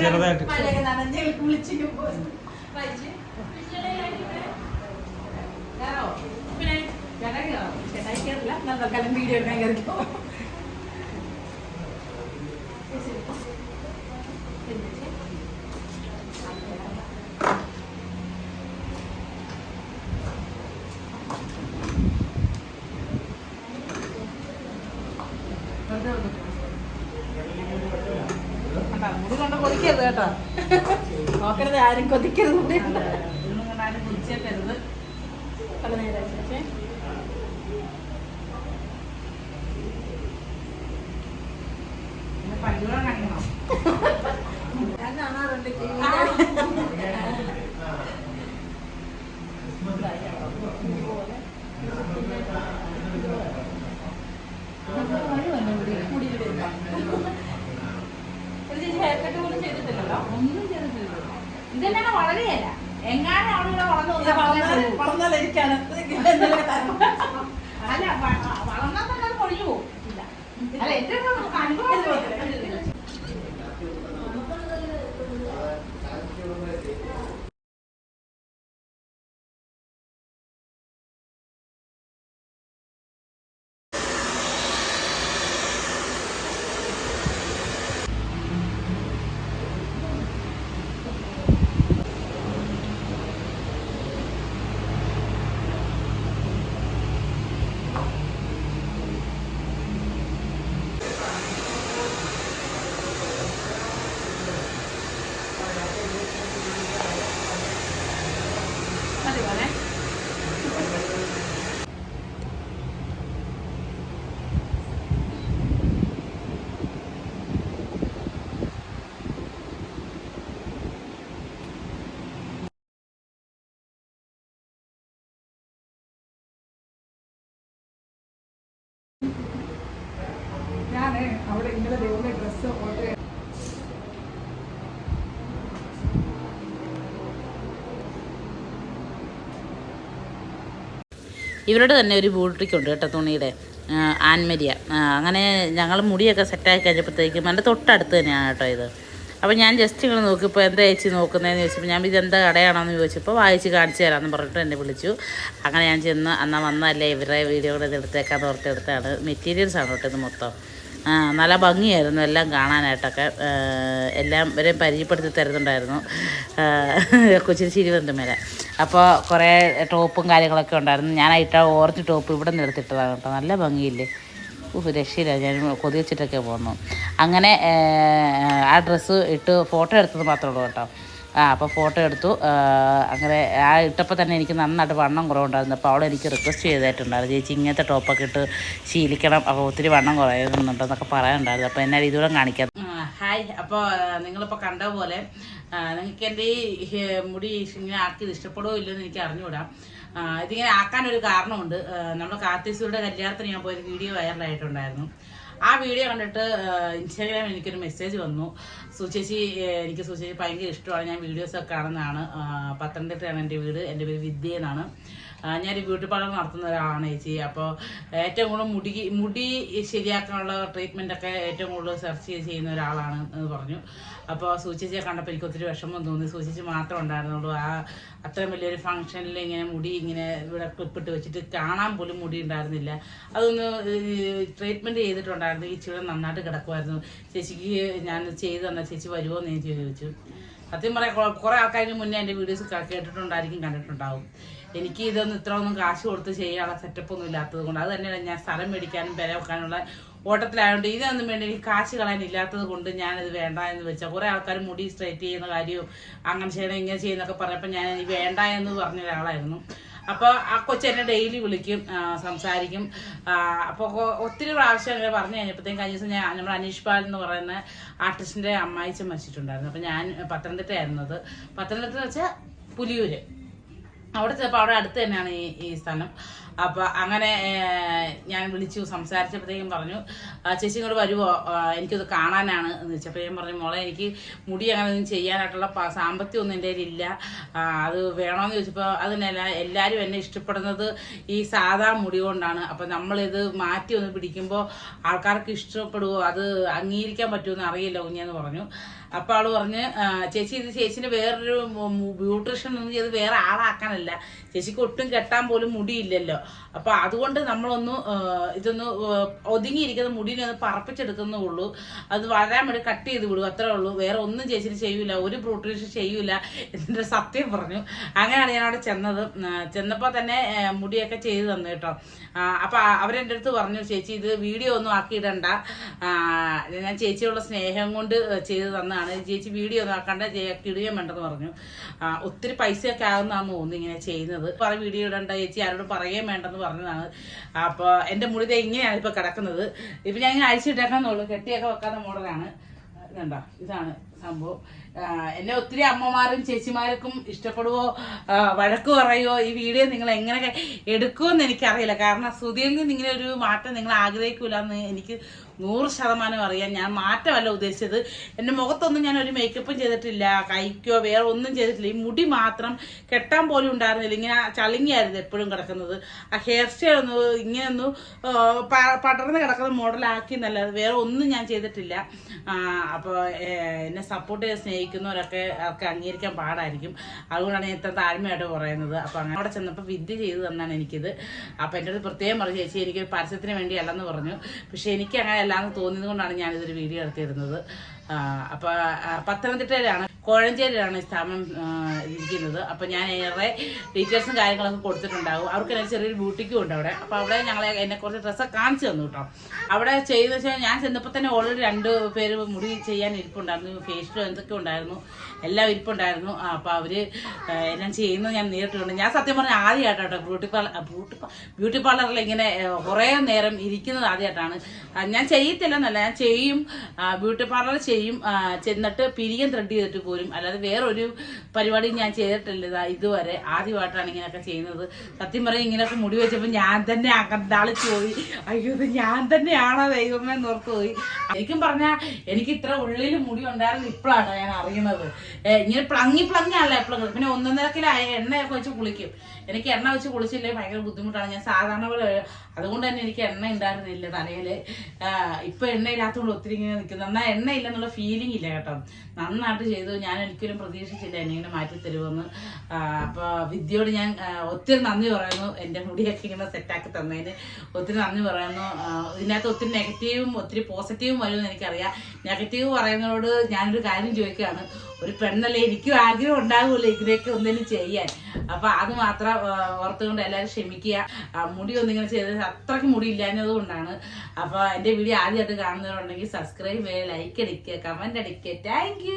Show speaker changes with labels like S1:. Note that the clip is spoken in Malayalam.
S1: ചെറുതായിട്ട്
S2: ചേട്ടായി കേറോ? ചേട്ടായി കേറില്ല. എന്നാൽ തൽക്കാലം വീഡിയോ എടുക്കാൻ കയറിക്കോ. കണ്ടോ? മുടി കൊണ്ട് കൊതിക്കരുത് കേട്ടോ. നോക്കരുത് ആരും കൊതിക്കരുത് മുടി.
S1: ഒന്നും കൊണ്ട് ആരും കുടിച്ചേക്കരുത്. പിന്നെ പല്ലുകൂടെ കാണിക്കണം
S2: ഞാൻ കാണാറുണ്ട് കട്ട് പോലും ചെയ്തിട്ടില്ലല്ലോ.
S1: ഒന്നും ചെയ്തിട്ടില്ല ഇതെന്നാണ് വളരെയല്ല എങ്ങാനും അവിടെ ഇവിടെ വളർന്നു
S2: വളർന്നാൽ വളർന്നാലിരിക്കാണ്
S1: അല്ല വളർന്നാൽ തന്നെ അത് പൊഴിഞ്ഞു പോകും അല്ല എന്റെ അനുഭവം
S2: ദൈവമേ ഡ്രസ്സ് ഓർഡർ ചെയ്യാം
S3: ഇവരുടെ തന്നെ ഒരു ബൂട്ടിക്കുണ്ട് കേട്ടോ തുണിയുടെ ആൻമരിയ. അങ്ങനെ ഞങ്ങൾ മുടിയൊക്കെ സെറ്റാക്കി കഴിഞ്ഞപ്പോഴത്തേക്കും എന്റെ തൊട്ടടുത്ത് തന്നെയാണ് കേട്ടോ ഇത്. അപ്പോൾ ഞാൻ ജസ്റ്റ് ഇങ്ങനെ നോക്കിയപ്പോൾ എന്താ ചേച്ചി നോക്കുന്നതെന്ന് ചോദിച്ചപ്പോൾ ഞാൻ ഇതെന്താ കടയാണോന്ന് ചോദിച്ചപ്പോൾ വായിച്ച് കാണിച്ചു തരാമെന്ന് പറഞ്ഞിട്ട് എന്നെ വിളിച്ചു. അങ്ങനെ ഞാൻ ചെന്ന് അന്നാ വന്നതല്ലേ ഇവരുടെ വീഡിയോ കൂടെ ഇത് മെറ്റീരിയൽസ് ആണ് കേട്ടോ ഇത് മൊത്തം. നല്ല ഭംഗിയായിരുന്നു എല്ലാം കാണാനായിട്ടൊക്കെ. എല്ലാം ഇവരെ പരിചയപ്പെടുത്തി തരുന്നുണ്ടായിരുന്നു. കൊച്ചിരി ചിരിവന്ത് മേലെ അപ്പോൾ കുറേ ടോപ്പും കാര്യങ്ങളൊക്കെ ഉണ്ടായിരുന്നു. ഞാൻ ഇട്ട ഓറഞ്ച് ടോപ്പ് ഇവിടെ നിന്ന് എടുത്തിട്ടതാണ് കേട്ടോ. നല്ല ഭംഗിയില്ലേ? ഊഹ് രക്ഷയില്ല. ഞാൻ കൊതിച്ചിട്ടൊക്കെ പോന്നു. അങ്ങനെ ആ ഡ്രസ്സ് ഇട്ട് ഫോട്ടോ എടുത്തത് മാത്രമേ ഉള്ളൂ കേട്ടോ. ആ അപ്പോൾ ഫോട്ടോ എടുത്തു. അങ്ങനെ ആ ഇട്ടപ്പോൾ തന്നെ എനിക്ക് നന്നായിട്ട് വണ്ണം കുറവുണ്ടായിരുന്നു. അപ്പോൾ അവൾ എനിക്ക് റിക്വസ്റ്റ് ചെയ്തിട്ടുണ്ടായിരുന്നു. ചേച്ചി ഇങ്ങനത്തെ ടോപ്പൊക്കെ ഇട്ട് ശീലിക്കണം. അപ്പോൾ ഒത്തിരി വണ്ണം കുറയുന്നുണ്ടെന്നൊക്കെ പറയാനുണ്ടായിരുന്നു. അപ്പോൾ എന്നാൽ ഇതുകൂടെ കാണിക്കാം ഹായ് അപ്പോൾ നിങ്ങളിപ്പോൾ കണ്ട പോലെ നിങ്ങൾക്ക് എന്റെ ഈ മുടി ഇങ്ങനെ ആക്കിയത് ഇഷ്ടപ്പെടുമോ ഇല്ലെന്ന് എനിക്ക് അറിഞ്ഞുകൂടാ. ഇതിങ്ങനെ ആക്കാനൊരു കാരണമുണ്ട്. നമ്മുടെ കാർത്തീസുകളുടെ കല്യാണത്തിന് ഞാൻ പോയൊരു വീഡിയോ വൈറലായിട്ടുണ്ടായിരുന്നു ആ വീഡിയോ കണ്ടിട്ട് ഇൻസ്റ്റാഗ്രാമിൽ എനിക്കൊരു മെസ്സേജ് വന്നു. സുചേച്ചി എനിക്ക് സുചേച്ചി ഭയങ്കര ഇഷ്ടമാണ്. ഞാൻ വീഡിയോസൊക്കെ കാണുന്നതാണ്. പത്തനംതിട്ടയാണ് എന്റെ വീട്. എന്റെ പേര് വിദ്യ എന്നാണ്. ഞാനൊരു ബ്യൂട്ടി പാർലർ നടത്തുന്ന ഒരാളാണ് ചേച്ചി. അപ്പോൾ ഏറ്റവും കൂടുതൽ മുടി മുടി ശരിയാക്കാനുള്ള ട്രീറ്റ്മെന്റ് ഒക്കെ ഏറ്റവും കൂടുതൽ സെർച്ച് ചെയ്യുന്ന ഒരാളാണ് എന്ന് പറഞ്ഞു. അപ്പോൾ സൂചിച്ചേ കണ്ടപ്പോൾ എനിക്ക് ഒത്തിരി വിഷമം തോന്നി. സൂചിച്ച് മാത്രമേ ഉണ്ടായിരുന്നുള്ളൂ. ആ അത്രയും വലിയൊരു ഫംഗ്ഷനിൽ ഇങ്ങനെ മുടി ഇങ്ങനെ ഇവിടെ ക്ലിപ്പിട്ട് വെച്ചിട്ട് കാണാൻ പോലും മുടി ഉണ്ടായിരുന്നില്ല. അതൊന്ന് ട്രീറ്റ്മെന്റ് ചെയ്തിട്ടുണ്ടായിരുന്നു. ഈ ചുഴ നന്നായിട്ട് കിടക്കുമായിരുന്നു ചേച്ചിക്ക് ഞാൻ ചെയ്തു തന്ന ചേച്ചി വരുമോ എന്ന് ചോദിച്ചു. സത്യം പറയാം കുറേ ആൾക്കാർക്ക് മുന്നേ എന്റെ വീഡിയോസ് കേട്ടിട്ടുണ്ടായിരിക്കും കണ്ടിട്ടുണ്ടാവും. എനിക്ക് ഇതൊന്നും ഇത്ര ഒന്നും കാശ് കൊടുത്ത് ചെയ്യാനുള്ള സെറ്റപ്പ് ഒന്നും ഇല്ലാത്തത് കൊണ്ട് അത് തന്നെയാണ് ഞാൻ സ്ഥലം മേടിക്കാനും വില വെക്കാനുള്ള ഓട്ടത്തിലായതുകൊണ്ട് ഇതൊന്നും വേണ്ട എനിക്ക് കാശ് കളയാൻ ഇല്ലാത്തത് കൊണ്ട് ഞാനിത് വേണ്ട എന്ന് വെച്ചാൽ കുറേ ആൾക്കാർ മുടി സ്ട്രൈറ്റ് ചെയ്യുന്ന കാര്യവും അങ്ങനെ ചെയ്യണം ഇങ്ങനെ ചെയ്യുന്നൊക്കെ പറഞ്ഞപ്പോൾ ഞാൻ വേണ്ട എന്ന് പറഞ്ഞ ഒരാളായിരുന്നു. അപ്പോൾ ആ കൊച്ചെന്നെ ഡെയിലി വിളിക്കും സംസാരിക്കും. അപ്പോൾ ഒത്തിരി പ്രാവശ്യം അങ്ങനെ പറഞ്ഞു കഴിഞ്ഞപ്പോഴത്തേക്കും കഴിഞ്ഞ ദിവസം ഞാൻ നമ്മുടെ അനീഷ് പാൽ എന്ന് പറയുന്ന ആർട്ടിസ്റ്റിന്റെ അമ്മായിച്ച് മരിച്ചിട്ടുണ്ടായിരുന്നു. അപ്പോൾ ഞാൻ പത്തനംതിട്ടയായിരുന്നത്. പത്തനംതിട്ട വെച്ചാൽ പുലിയൂര്. അവിടെ ചിലപ്പോൾ അവിടെ അടുത്ത് തന്നെയാണ് ഈ ഈ സ്ഥലം. അപ്പൊ അങ്ങനെ ഞാൻ വിളിച്ചു സംസാരിച്ചപ്പോഴത്തേക്കും പറഞ്ഞു "ആ, ചേച്ചി ഇങ്ങോട്ട് വരുമോ എനിക്കത് കാണാനാണ് എന്ന് വെച്ചപ്പോൾ ഞാൻ പറഞ്ഞു മോളെ എനിക്ക് മുടി അങ്ങനെ ഒന്നും ചെയ്യാനായിട്ടുള്ള സാമ്പത്തികം ഒന്നും എന്റെ കയ്യിലില്ല. അത് വേണമെന്ന് ചോദിച്ചപ്പോൾ അതിനല്ല എല്ലാവരും എന്നെ ഇഷ്ടപ്പെടുന്നത് ഈ സാധാ മുടി കൊണ്ടാണ്. അപ്പം നമ്മളിത് മാറ്റി ഒന്ന് പിടിക്കുമ്പോൾ ആൾക്കാർക്ക് ഇഷ്ടപ്പെടുമോ അത് അംഗീകരിക്കാൻ പറ്റുമെന്ന് അറിയില്ല കുഞ്ഞെന്ന് പറഞ്ഞു. അപ്പോൾ ആൾ പറഞ്ഞ് "ആ, ചേച്ചി ഇത് ചേച്ചിന്റെ വേറൊരു ബ്യൂട്രീഷ്യൻ ഒന്നും ചെയ്ത് വേറെ ആളാക്കാനല്ല. ചേച്ചിക്ക് ഒട്ടും കെട്ടാൻ പോലും മുടിയില്ലല്ലോ. അപ്പൊ അതുകൊണ്ട് നമ്മളൊന്ന് ഇതൊന്ന് ഒതുങ്ങിയിരിക്കുന്ന മുടിനെ ഒന്ന് പറപ്പിച്ചെടുക്കുന്നേ ഉള്ളൂ. അത് വളരാൻ വേണ്ടി കട്ട് ചെയ്ത് വിടും അത്രേ ഉള്ളൂ. വേറെ ഒന്നും ചേച്ചിന് ചെയ്യൂല ഒരു ബ്യൂട്രീഷ്യൻ ചെയ്യൂല എന്നിട്ട് സത്യം പറഞ്ഞു. അങ്ങനെയാണ് ഞാൻ അവിടെ ചെന്നത്. ചെന്നപ്പോ ചെന്നപ്പോൾ തന്നെ മുടിയൊക്കെ ചെയ്ത് തന്നു കേട്ടോ. അപ്പോൾ അപ്പൊ അവരെന്റെ അടുത്ത് പറഞ്ഞു ചേച്ചി ഇത് വീഡിയോ ഒന്നും ആക്കിയിടണ്ട. ഞാൻ ചേച്ചിയുള്ള സ്നേഹം കൊണ്ട് ചെയ്ത് തന്നതാണ് ചേച്ചി വീഡിയോ ചേ- ഇടുകയും വേണ്ടെന്ന് പറഞ്ഞു. ഒത്തിരി പൈസയൊക്കെ ആകുന്നതാന്ന് തോന്നുന്നു ഇങ്ങനെ ചെയ്യുന്നത്. പറ വീഡിയോ ഇടണ്ട ചേച്ചി ആരോടും പറയുകയും വേണ്ടെന്ന് പറഞ്ഞതാണ്. അപ്പോൾ എന്റെ മുടി ഇങ്ങനെയാണ് ഇപ്പോൾ കിടക്കുന്നത്. ഇപ്പം ഞാൻ ഇങ്ങനെ അഴിച്ചിട്ടേക്കാന്നുള്ളൂ കെട്ടിയൊക്കെ വെക്കാത്ത മോഡലാണ് ഇതാണ്. സംഭവം. എന്നെ ഒത്തിരി അമ്മമാരും ചേച്ചിമാർക്കും ഇഷ്ടപ്പെടുവോ വഴക്ക് പറയുമോ ഈ വീഡിയോ നിങ്ങൾ എങ്ങനെ എടുക്കുമെന്ന് എനിക്കറിയില്ല. കാരണം ശ്രുതിയിൽ നിന്ന് ഇങ്ങനെ ഒരു മാറ്റം നിങ്ങൾ ആഗ്രഹിക്കൂല എന്ന് എനിക്ക് നൂറ് ശതമാനം അറിയാം. ഞാൻ മാറ്റമല്ല ഉദ്ദേശിച്ചത്. എന്റെ മുഖത്തൊന്നും ഞാൻ ഒരു മേക്കപ്പും ചെയ്തിട്ടില്ല കൈക്കോ വേറെ ഒന്നും ചെയ്തിട്ടില്ല. ഈ മുടി മാത്രം കെട്ടാൻ പോലും ഉണ്ടായിരുന്നില്ല. ഇങ്ങനെ ചളിങ്ങിയായിരുന്നു എപ്പോഴും കിടക്കുന്നത്. ആ ഹെയർ സ്റ്റൈൽ ഒന്ന് ഇങ്ങനെ ഒന്ന് ആ, പ- പടർന്ന് കിടക്കുന്ന മോഡലാക്കി എന്നല്ലാതെ വേറെ ഒന്നും ഞാൻ ചെയ്തിട്ടില്ല. അപ്പോൾ എന്നെ സപ്പോർട്ട് ചെയ്ത് സ്നേഹിക്കുന്നവരൊക്കെ അവർക്ക് അംഗീകരിക്കാൻ പാടായിരിക്കും. അതുകൊണ്ടാണ് ഞാൻ ഇത്ര താഴ്മയായിട്ട് പറയുന്നത്. അപ്പോൾ അങ്ങനെ അവിടെ ചെന്നപ്പോൾ വിദ്യ ചെയ്തു തന്നാണ് എനിക്കിത്. അപ്പോൾ എന്റെ അടുത്ത് പ്രത്യേകം പറഞ്ഞു ചേച്ചി എനിക്ക് പരസ്യത്തിന് വേണ്ടി അല്ലെന്ന് പറഞ്ഞു. പക്ഷേ എനിക്ക് അങ്ങനെ അല്ലാന്ന് തോന്നിയത് കൊണ്ടാണ് ഞാനിതൊരു വീഡിയോ എടുത്തിരുന്നത്. അപ്പോൾ പത്തനംതിട്ടയിലാണ് കോഴഞ്ചേരിയിലാണ് ഈ സ്ഥാപനം ഇരിക്കുന്നത്. അപ്പോൾ ഞാൻ ഏറെ ഡീറ്റെയിൽസും കാര്യങ്ങളൊക്കെ കൊടുത്തിട്ടുണ്ടാകും. അവർക്ക് എന്നെ ചെറിയൊരു ബ്യൂട്ടിക്കും ഉണ്ട് അവിടെ. അപ്പോൾ അവിടെ ഞങ്ങൾ എന്നെ കുറച്ച് ഡ്രസ്സൊക്കെ കാണിച്ചു തന്നു കേട്ടോ. അവിടെ ചെയ്തെന്ന് വെച്ചാൽ ഞാൻ ചെന്നപ്പോൾ തന്നെ ഓൾറെഡി രണ്ട് പേര് മുടി ചെയ്യാൻ ഇരിപ്പുണ്ടായിരുന്നു ഫേഷ്യലും എന്തൊക്കെ ഉണ്ടായിരുന്നു? എല്ലാം ഇരിപ്പുണ്ടായിരുന്നു അപ്പോൾ അവർ എല്ലാം ചെയ്യുന്നത് ഞാൻ നേരിട്ടുണ്ട് ഞാൻ സത്യം പറഞ്ഞാൽ ആദ്യമായിട്ടാണ് കേട്ടോ ബ്യൂട്ടി പാർലർ ബ്യൂട്ടി ബ്യൂട്ടി പാർലറിൽ ഇങ്ങനെ കുറേ നേരം ഇരിക്കുന്നത് ആദ്യമായിട്ടാണ് ഞാൻ ചെയ്യത്തില്ലെന്നല്ല ഞാൻ ചെയ്യും. ബ്യൂട്ടി പാർലർ ചെയ്യും. ചെന്നിട്ട് പിരിയും ത്രെഡ് ചെയ്തിട്ട് പോരും. അല്ലാതെ വേറൊരു പരിപാടി ഞാൻ ചെയ്തിട്ടില്ല ഇതാ ഇതുവരെ. ആദ്യമായിട്ടാണ് ഇങ്ങനെയൊക്കെ ചെയ്യുന്നത്. സത്യം പറയും ഇങ്ങനെയൊക്കെ മുടി വെച്ചപ്പോൾ ഞാൻ തന്നെ അകന്താളിച്ച് പോയി. അയ്യോ ഞാൻ തന്നെയാണോ ദൈവമേ നോർത്ത് പോയി. എനിക്കും പറഞ്ഞാൽ എനിക്ക് ഇത്ര ഉള്ളിൽ മുടി ഉണ്ടായിരുന്നു ഇപ്പോഴാണ് ഞാൻ അറിയുന്നത്. ഇങ്ങനെ പ്ലങ്ങി പ്ലങ്ങി അല്ല എപ്പോഴും പിന്നെ ഒന്നൊന്നര കിലോ എണ്ണയൊക്കെ വെച്ച് കുളിക്കും. എനിക്ക് എണ്ണ വെച്ച് കുളിച്ചില്ലേ ഭയങ്കര ബുദ്ധിമുട്ടാണ്. ഞാൻ സാധാരണ പോലെ അതുകൊണ്ട് തന്നെ എനിക്ക് എണ്ണ ഉണ്ടായിരുന്നില്ല തലയിൽ ഇപ്പൊ എണ്ണ ഇല്ലാത്തതുകൊണ്ട് ഒത്തിരി ഇങ്ങനെ നിൽക്കുന്നു എന്നാൽ എണ്ണ ഇല്ലെന്നുള്ള ഫീലിംഗ് ഇല്ല കേട്ടോ. നന്നായിട്ട് ചെയ്തു. ഞാൻ ഒരിക്കലും പ്രതീക്ഷിച്ചില്ല എന്നെ ഇങ്ങനെ മാറ്റി തരുമെന്ന്. അപ്പോൾ വിദ്യയോട് ഞാൻ ഒത്തിരി നന്ദി പറയുന്നു. എന്റെ മുടിയൊക്കെ ഇങ്ങനെ സെറ്റാക്കി തന്നതിന് ഒത്തിരി നന്ദി പറയുന്നു. ഇതിനകത്ത് ഒത്തിരി നെഗറ്റീവും ഒത്തിരി പോസിറ്റീവും വരുമെന്ന് എനിക്കറിയാം. നെഗറ്റീവ് പറയുന്നതോട് ഞാനൊരു കാര്യം ചോദിക്കുകയാണ്. ഒരു പെണ്ണല്ലേ എനിക്കും ആഗ്രഹം ഉണ്ടാകുമല്ലോ ഇതിനൊക്കെ ഒന്നിനും ചെയ്യാൻ. അപ്പോൾ അത് മാത്രം ഓർത്തുകൊണ്ട് എല്ലാവരും ക്ഷമിക്കുക. മുടി ഒന്നിങ്ങനെ ചെയ്തത് അത്രയ്ക്ക് മുടി ഇല്ലാഞ്ഞത് കൊണ്ടാണ്. അപ്പൊ എന്റെ വീഡിയോ ആദ്യമായിട്ട് കാണുന്നവരുണ്ടെങ്കിൽ സബ്സ്ക്രൈബ് ചെയ്യുക ലൈക്ക് അടിക്കുക കമന്റ് അടിക്കുക. താങ്ക്